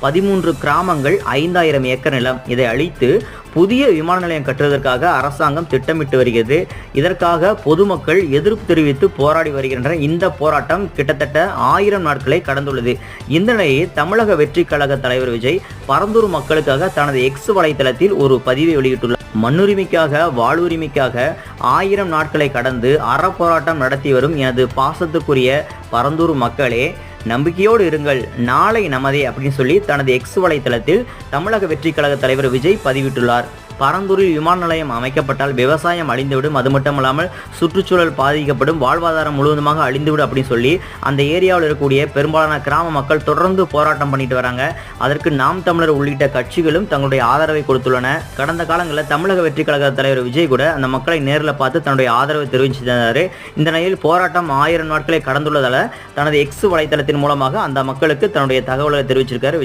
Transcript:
பதிமூன்று கிராமங்கள் ஐந்தாயிரம் ஏக்கர் நிலம். இதை அழித்து புதிய விமான நிலையம் கட்டுவதற்காக அரசாங்கம் திட்டமிட்டு வருகிறது. இதற்காக பொதுமக்கள் எதிர்ப்பு தெரிவித்து போராடி வருகின்றனர். இந்த போராட்டம் கிட்டத்தட்ட ஆயிரம் நாட்களை கடந்துள்ளது. இந்த நிலையை தமிழக வெற்றி கழக தலைவர் விஜய் பரந்தூர் மக்களுக்காக தனது எக்ஸ் வலைத்தளத்தில் ஒரு பதிவை வெளியிட்டுள்ளார். மண்ணுரிமைக்காக வாழ்வுரிமைக்காக ஆயிரம் நாட்களை கடந்து அறப்போராட்டம் நடத்தி வரும் எனது பாசத்துக்குரிய பரந்தூர் மக்களே நம்பிக்கையோடு இருங்கள். நாளை நமதே அப்படின்னு சொல்லி தனது எக்ஸ் வலைத்தளத்தில் தமிழக வெற்றி கழக தலைவர் விஜய் பதிவிட்டுள்ளார். பரந்தூரில் விமான நிலையம் அமைக்கப்பட்டால் விவசாயம் அழிந்துவிடும். அது மட்டுமல்லாமல் சுற்றுச்சூழல் பாதிக்கப்படும். வாழ்வாதாரம் முழுவதுமாக அழிந்துவிடும் அப்படின்னு சொல்லி அந்த ஏரியாவில் இருக்கக்கூடிய பெரும்பாலான கிராம மக்கள் தொடர்ந்து போராட்டம் பண்ணிட்டு வராங்க. அதற்கு நாம் தமிழர் உள்ளிட்ட கட்சிகளும் தங்களுடைய ஆதரவை கொடுத்துள்ளன. கடந்த காலங்களில் தமிழக வெற்றி கழக தலைவர் விஜய் கூட அந்த மக்களை நேரில் பார்த்து தன்னுடைய ஆதரவை தெரிவிச்சிருந்தார். இந்த நிலையில் போராட்டம் ஆயிரம் நாட்களை கடந்துள்ளதால தனது எக்ஸ் வலைத்தளத்தின் மூலமாக அந்த மக்களுக்கு தன்னுடைய தகவலை தெரிவிச்சிருக்காரு